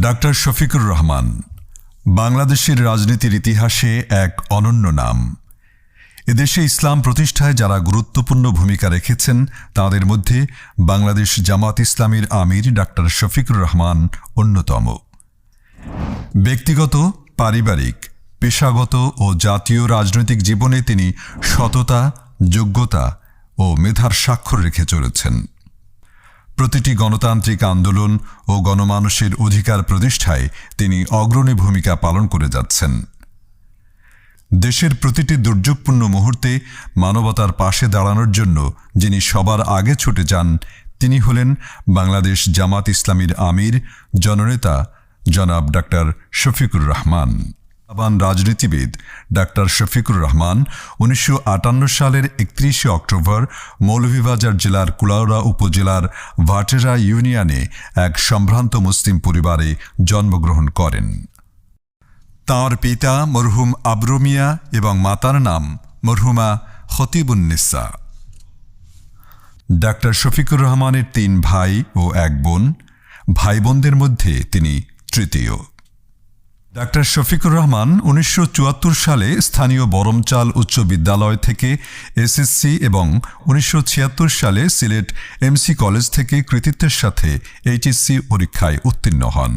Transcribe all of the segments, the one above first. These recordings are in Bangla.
ডাক্তার শফিকুর রহমান, বাংলাদেশের রাজনীতির ইতিহাসে এক অনন্য নাম। এদেশে ইসলাম প্রতিষ্ঠায় যারা গুরুত্বপূর্ণ ভূমিকা রেখেছেন, তাদের মধ্যে বাংলাদেশ জামাত ইসলামীর আমির ডাক্তার শফিকুর রহমান অন্যতম। ব্যক্তিগত, পারিবারিক, পেশাগত ও জাতীয় রাজনৈতিক জীবনে তিনি সততা, যোগ্যতা ও মেধার স্বাক্ষর রেখে চলেছেন। প্রতিটি গণতান্ত্রিক আন্দোলন ও গণমানুষের অধিকার প্রতিষ্ঠায় তিনি অগ্রণী ভূমিকা পালন করে যাচ্ছেন। দেশের প্রতিটি দুর্যোগপূর্ণ মুহূর্তে মানবতার পাশে দাঁড়ানোর জন্য যিনি সবার আগে ছুটে যান, তিনি হলেন বাংলাদেশ জামাত ইসলামীর আমির, জননেতা জনাব ডাক্তার শফিকুর রহমান। আবান রাজনীতিবিদ ডাক্তার শফিকুর রহমান উনিশশো আটান্ন সালের একত্রিশে অক্টোবর মৌলভীবাজার জেলার কুলাউড়া উপজেলার ভাটেরা ইউনিয়নে এক সম্ভ্রান্ত মুসলিম পরিবারে জন্মগ্রহণ করেন। তাঁর পিতা মরহুম আব্রমিয়া এবং মাতার নাম মরহুমা খতিবুন্নিসা ডাক্তার শফিকুর রহমানের তিন ভাই ও এক বোন। ভাই বোনদের মধ্যে তিনি তৃতীয়। ডাক্তার শফিকুর রহমান উনিশশো চুয়াত্তর সালে স্থানীয় বরমচাল উচ্চ বিদ্যালয় থেকে এসএসসি এবং উনিশশো ছিয়াত্তর সালে সিলেট এমসি কলেজ থেকে কৃতিত্বের সাথে এইচএসসি পরীক্ষায় উত্তীর্ণ হন।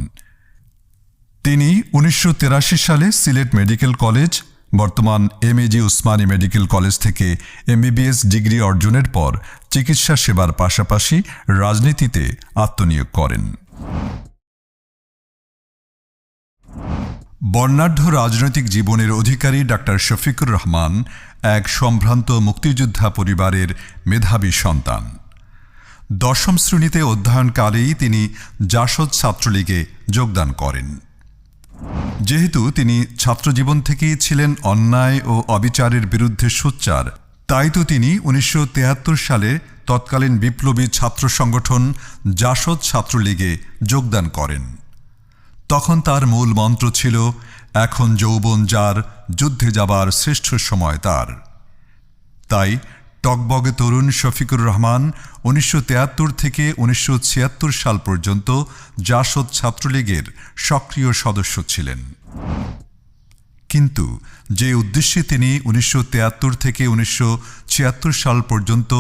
তিনি উনিশশো সালে সিলেট মেডিকেল কলেজ, বর্তমান M MAG Osmani medical college থেকে এমবিবিএস ডিগ্রি অর্জনের পর চিকিৎসা সেবার পাশাপাশি রাজনীতিতে আত্মনিয়োগ করেন। বর্ণাঢ্য রাজনৈতিক জীবনের অধিকারী ডাক্তার শফিকুর রহমান এক সম্ভ্রান্ত মুক্তিযোদ্ধা পরিবারের মেধাবী সন্তান। দশম শ্রেণীতে অধ্যয়নকালেই তিনি জাসদ ছাত্রলীগে যোগদান করেন। যেহেতু তিনি ছাত্রজীবন থেকেই ছিলেন অন্যায় ও অবিচারের বিরুদ্ধে সোচ্চার, তাই তো তিনি উনিশশো সালে তৎকালীন বিপ্লবী ছাত্র সংগঠন জাসদ ছাত্রলীগে যোগদান করেন। তখন তার মূল মন্ত্র ছিল, এখন যৌবন যার, যুদ্ধে যাবার শ্রেষ্ঠ সময় তার। তাই টকবগে তরুণ শফিকুর রহমান উনিশশো থেকে উনিশশো ছিয়াত্তর সাল পর্যন্ত জাসদ ছাত্রলীগের সক্রিয় সদস্য ছিলেন। কিন্তু যে উদ্দেশ্যে তিনি উনিশশো থেকে উনিশশো ছিয়াত্তর সাল পর্যন্ত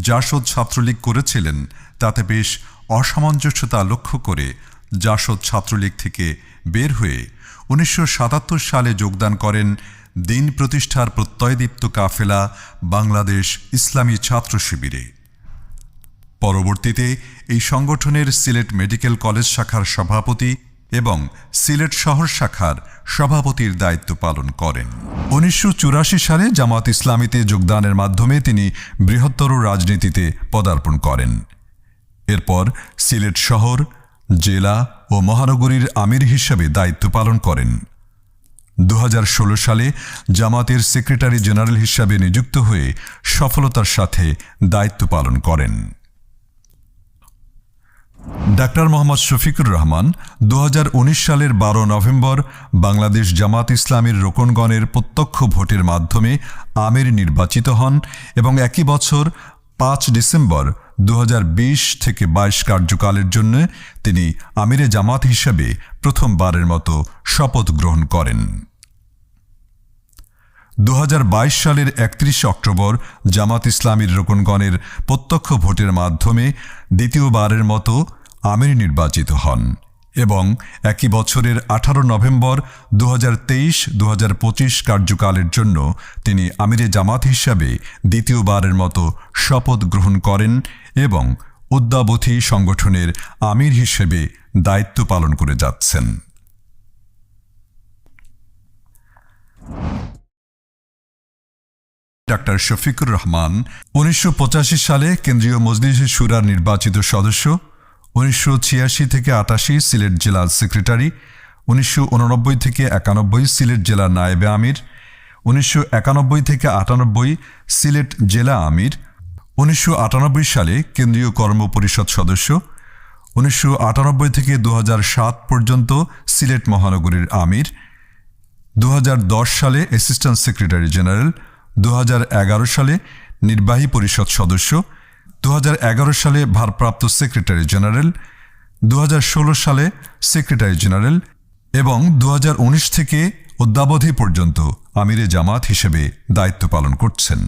জাসদ ছাত্রলীগ করেছিলেন, তাতে বেশ অসামঞ্জস্যতা লক্ষ্য করে জাসদ ছাত্রলীগ থেকে বের হয়ে উনিশশো সাতাত্তর সালে যোগদান করেন দিন প্রতিষ্ঠার প্রত্যয়দীপ্ত কাফেলা বাংলাদেশ ইসলামী ছাত্র শিবিরে। পরবর্তীতে এই সংগঠনের সিলেট মেডিকেল কলেজ শাখার সভাপতি এবং সিলেট শহর শাখার সভাপতির দায়িত্ব পালন করেন। উনিশশো চুরাশি সালে জামাত ইসলামীতে যোগদানের মাধ্যমে তিনি বৃহত্তর রাজনীতিতে পদার্পণ করেন। এরপর সিলেট শহর জেলা ও মহানগরীর আমির হিসাবে দায়িত্ব পালন করেন। দু হাজার ষোলো সালে জামাতের সেক্রেটারি জেনারেল হিসাবে নিযুক্ত হয়ে সফলতার সাথে দায়িত্ব পালন করেন। ডাক্তার মোহাম্মদ শফিকুর রহমান দু হাজার উনিশ সালের বারো নভেম্বর বাংলাদেশ জামাত ইসলামীর রোকনগণের প্রত্যক্ষ ভোটের মাধ্যমে আমির নির্বাচিত হন এবং একই বছর পাঁচ ডিসেম্বর দু হাজার বিশ থেকে ২২ কার্যকালের জন্য তিনি আমিরে জামাত হিসেবে প্রথমবারের মতো শপথ গ্রহণ করেন। দু হাজার বাইশ সালের একত্রিশে অক্টোবর জামাত ইসলামীর রোকনগণের প্রত্যক্ষ ভোটের মাধ্যমে দ্বিতীয়বারের মতো আমির নির্বাচিত হন। এবং একই বছরের আঠারো নভেম্বর দু হাজার তেইশ দু কার্যকালের জন্য তিনি আমিরে জামাত হিসাবে দ্বিতীয়বারের মতো শপথ গ্রহণ করেন এবং উদ্যাবধি সংগঠনের আমির হিসেবে দায়িত্ব পালন করে যাচ্ছেন। ডাক্তার শফিকুর রহমান, উনিশশো পঁচাশি সালে কেন্দ্রীয় মজলিসে সুরার নির্বাচিত সদস্য। উনিশশো ছিয়াশি থেকে আটাশি সিলেট জেলার সেক্রেটারি, উনিশশো থেকে একানব্বই সিলেট জেলার নায়েবে আমির, উনিশশো একানব্বই থেকে আটানব্বই সিলেট জেলা আমির, উনিশশো আটানব্বই সালে কেন্দ্রীয় কর্ম পরিষদ সদস্য, উনিশশো আটানব্বই থেকে দু সাত পর্যন্ত সিলেট মহানগরীর আমির দু হাজার দশ সালে অ্যাসিস্ট্যান্ট সেক্রেটারি জেনারেল দু হাজার এগারো সালে নির্বাহী পরিষদ সদস্য দু হাজার এগারো সালে ভারপ্রাপ্ত সেক্রেটারি জেনারেল দু হাজার ষোলো সালে সেক্রেটারি জেনারেল এবং দু হাজার উনিশ থেকে অদ্যাবধি পর্যন্ত আমিরে জামাত হিসেবে দায়িত্ব পালন করছেন।